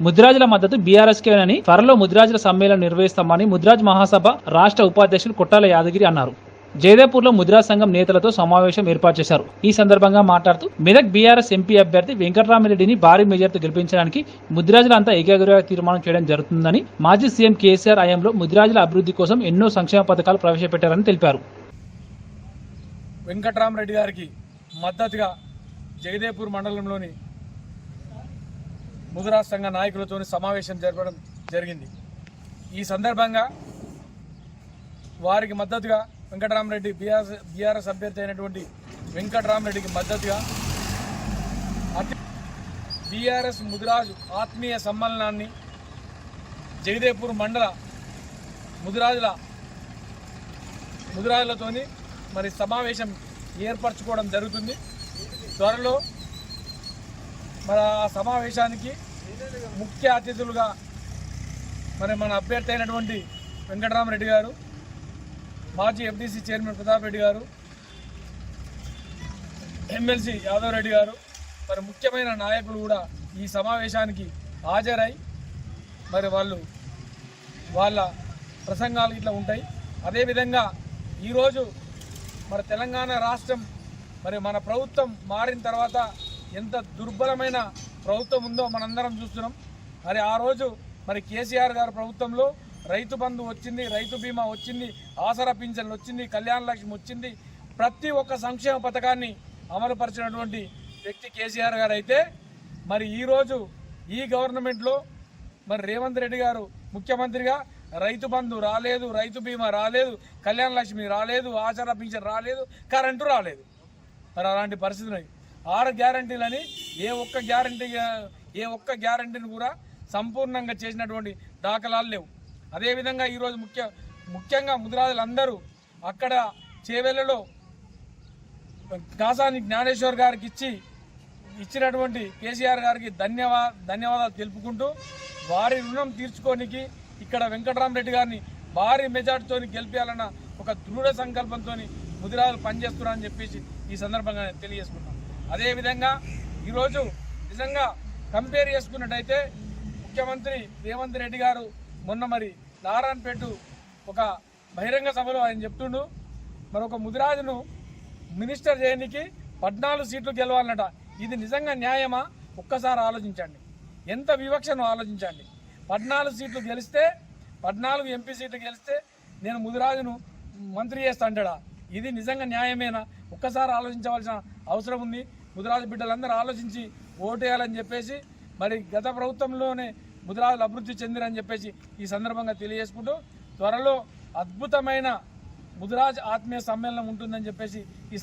ముద్రాజుల మద్దతు బీఆర్ఎస్కేనని త్వరలో ముద్రాజుల సమ్మేళనం నిర్వహిస్తామని ముద్రాజ్ మహాసభ రాష్ట్ర ఉపాధ్యక్షులు కొట్టాల యాదగిరి అన్నారు. జయదేపూర్లో ముద్రా సంఘం నేతలతో సమావేశం ఏర్పాటు చేశారు. ఈ సందర్భంగా మాట్లాడుతూ మెదక్ బీఆర్ఎస్ ఎంపీ అభ్యర్థి వెంకటరామిరెడ్డిని భారీ మెజార్టీ గెలిపించడానికి ముద్రాజులంతా ఏకాగ్రగా తీర్మానం చేయడం జరుగుతుందని మాజీ సీఎం కేసీఆర్ హయాంలో ముద్రాజుల అభివృద్ధి కోసం ఎన్నో సంక్షేమ పథకాలు ప్రవేశపెట్టారని తెలిపారు. వెంకటరామరెడ్డి గారికి మద్దతుగా జగదేపూర్ మండలంలోని ముదిరా సంఘ నాయకులతో సమావేశం జరపడం జరిగింది. ఈ సందర్భంగా వారికి మద్దతుగా వెంకటరామరెడ్డి బీఆర్ఎస్ బీఆర్ఎస్ అభ్యర్థి అయినటువంటి వెంకటరామరెడ్డికి మద్దతుగా అతి బీఆర్ఎస్ ముదిరాజు ఆత్మీయ సమ్మేళనాన్ని జగదేపూర్ మండల ముదిరాజుల ముదిరాజులతోని మరి సమావేశం ఏర్పరచుకోవడం జరుగుతుంది. త్వరలో మరి ఆ సమావేశానికి ముఖ్య అతిథులుగా మరి మన అభ్యర్థి అయినటువంటి వెంకటరామరెడ్డి గారు మాజీ ఎఫ్డీసీ చైర్మన్ ప్రతాప్ రెడ్డి గారు ఎమ్మెల్సీ యాదవ్ రెడ్డి గారు మరి ముఖ్యమైన నాయకులు కూడా ఈ సమావేశానికి హాజరై మరి వాళ్ళు వాళ్ళ ప్రసంగాలు ఇట్లా ఉంటాయి. అదేవిధంగా ఈరోజు మరి తెలంగాణ రాష్ట్రం మరి మన ప్రభుత్వం మారిన తర్వాత ఎంత దుర్బలమైన ప్రభుత్వం ఉందో మనందరం చూస్తున్నాం. మరి ఆ రోజు మరి కేసీఆర్ గారి ప్రభుత్వంలో రైతు బంధు వచ్చింది రైతు బీమా వచ్చింది ఆసరా పింఛన్లు వచ్చింది కళ్యాణ లక్ష్మి వచ్చింది. ప్రతి ఒక్క సంక్షేమ పథకాన్ని అమలుపరిచినటువంటి వ్యక్తి కేసీఆర్ గారు అయితే మరి ఈరోజు ఈ గవర్నమెంట్లో మరి రేవంత్ రెడ్డి గారు ముఖ్యమంత్రిగా రైతు బంధు రాలేదు రైతు బీమా రాలేదు కళ్యాణ లక్ష్మి రాలేదు ఆచార పింఛన్ రాలేదు కరెంటు రాలేదు. మరి అలాంటి పరిస్థితులు ఆరు గ్యారంటీలని ఏ ఒక్క గ్యారంటీ ఏ ఒక్క గ్యారంటీని కూడా సంపూర్ణంగా చేసినటువంటి దాఖలాలు లేవు. అదేవిధంగా ఈరోజు ముఖ్య ముఖ్యంగా ముదిరాజులందరూ అక్కడ చేవెళ్ళలో కాసాని జ్ఞానేశ్వర్ గారికి ఇచ్చి ఇచ్చినటువంటి కేసీఆర్ గారికి ధన్యవా ధన్యవాదాలు తెలుపుకుంటూ వారి రుణం తీర్చుకోనికి ఇక్కడ వెంకటరామరెడ్డి గారిని భారీ మెజార్టీతో గెలిపించాలన్న ఒక దృఢ సంకల్పంతో ముదిరాజులు పనిచేస్తున్నారని చెప్పేసి ఈ సందర్భంగా తెలియజేసుకుంటున్నాను. తెలియజేసుకున్నాను అదేవిధంగా ఈరోజు నిజంగా కంపేర్ చేసుకున్నట్టయితే ముఖ్యమంత్రి రేవంత్ రెడ్డి గారు మొన్న మరి నారాయణపేట ఒక బహిరంగ సభలో ఆయన చెప్తుండు మరి ఒక ముదిరాజును మినిస్టర్ చేయడానికి పద్నాలుగు సీట్లు గెలవాలన్నట. ఇది నిజంగా న్యాయమా? ఒక్కసారి ఆలోచించండి. ఎంత వివక్షను ఆలోచించండి? పద్నాలుగు సీట్లు గెలిస్తే పద్నాలుగు ఎంపీ సీట్లు గెలిస్తే నేను ముదిరాజును మంత్రి చేస్తా అంటాడా? ఇది నిజంగా న్యాయమేనా? ఒక్కసారి ఆలోచించవలసిన అవసరం ఉంది. ముదిరాజు బిడ్డలందరూ ఆలోచించి ఓటేయాలని చెప్పేసి మరి గత ప్రభుత్వంలోనే ముదిరాజులు అభివృద్ధి చెందిరని చెప్పేసి ఈ సందర్భంగా తెలియజేసుకుంటూ త్వరలో అద్భుతమైన ముదిరాజ్ ఆత్మీయ సమ్మేళనం ఉంటుందని చెప్పేసి ఈ